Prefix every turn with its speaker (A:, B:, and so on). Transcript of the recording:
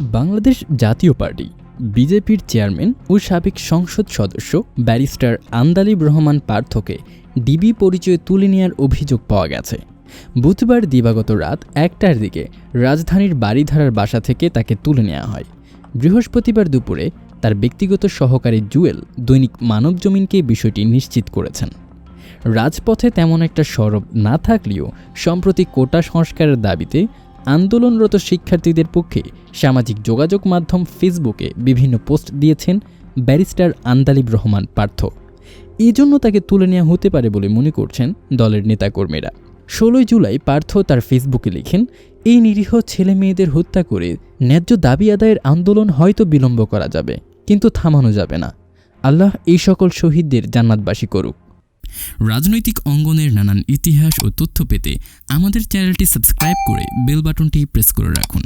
A: বাংলাদেশ জাতীয় পার্টি, বিজেপির চেয়ারম্যান ও সাবেক সংসদ সদস্য ব্যারিস্টার আন্দালিব রহমান পার্থকে ডিবি পরিচয়ে তুলে নেওয়ার অভিযোগ পাওয়া গেছে। বুধবার দিবাগত রাত একটার দিকে রাজধানীর বাড়িধারার বাসা থেকে তাকে তুলে নেওয়া হয়। বৃহস্পতিবার দুপুরে তার ব্যক্তিগত সহকারী জুয়েল দৈনিক মানবজমিনকে বিষয়টি নিশ্চিত করেছেন। রাজপথে তেমন একটা সরব না থাকলেও, সম্প্রতি কোটা সংস্কারের দাবিতে আন্দোলনরত শিক্ষার্থীদের পক্ষে সামাজিক যোগাযোগ মাধ্যম ফেসবুকে বিভিন্ন পোস্ট দিয়েছেন ব্যারিস্টার আন্দালিব রহমান পার্থ। এই জন্য তাকে তুলে নেওয়া হতে পারে বলে মনে করছেন দলের নেতাকর্মীরা। ষোলোই জুলাই পার্থ তার ফেসবুকে লিখেন, এই নিরীহ ছেলে মেয়েদের হত্যা করে ন্যায্য দাবি আদায়ের আন্দোলন হয়তো বিলম্ব করা যাবে, কিন্তু থামানো যাবে না। আল্লাহ এই সকল শহীদদের জান্নাতবাসী করুক। রাজনৈতিক অঙ্গনের নানান ইতিহাস ও তথ্য পেতে আমাদের চ্যানেলটি সাবস্ক্রাইব করে বেল বাটনটি প্রেস করে রাখুন।